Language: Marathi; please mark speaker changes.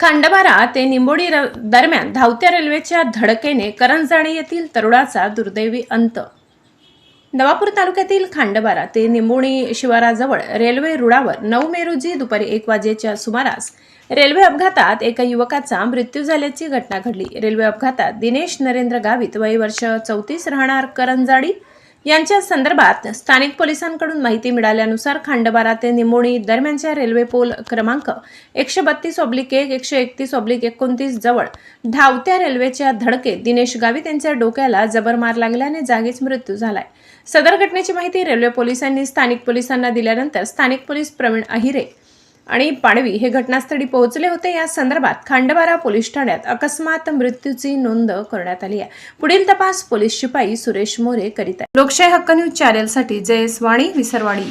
Speaker 1: खांडबारा ते निंबोडी र- दरम्यान धावत्या रेल्वेच्या धडकेने करंजाणे येथील तरुणाचा दुर्दैवी अंत. नवापूर तालुक्यातील खांडबारा ते निंबोणी शिवाराजवळ रेल्वे रुळावर नऊ मे रोजी दुपारी एक वाजेच्या सुमारास रेल्वे अपघातात एका युवकाचा मृत्यू झाल्याची घटना घडली. रेल्वे अपघातात दिनेश नरेंद्र गावित वय वर्ष चौतीस राहणार करंजाडी यांच्या संदर्भात स्थानिक पोलिसांकडून माहिती मिळाल्यानुसार खांडबारा ते निमोणी दरम्यानच्या रेल्वे पोल क्रमांक एकशे बत्तीस ऑब्लिक एक एकशे एकतीस ऑब्लिक एकोणतीस जवळ धावत्या रेल्वेच्या धडकेत दिनेश गावित यांच्या डोक्याला जबर मार लागल्याने जागीच मृत्यू झालाय. सदर घटनेची माहिती रेल्वे पोलिसांनी स्थानिक पोलिसांना दिल्यानंतर स्थानिक पोलीस प्रवीण अहिरे आणि पाडवी हे घटनास्थळी पोहोचले होते. या संदर्भात खांडबारा पोलीस ठाण्यात अकस्मात मृत्यूची नोंद करण्यात आली आहे. पुढील तपास पोलीस शिपाई सुरेश मोरे करीत आहे लोकशाही हक्क न्यूज चॅनेलसाठी जयस वाणी विसरवाडी.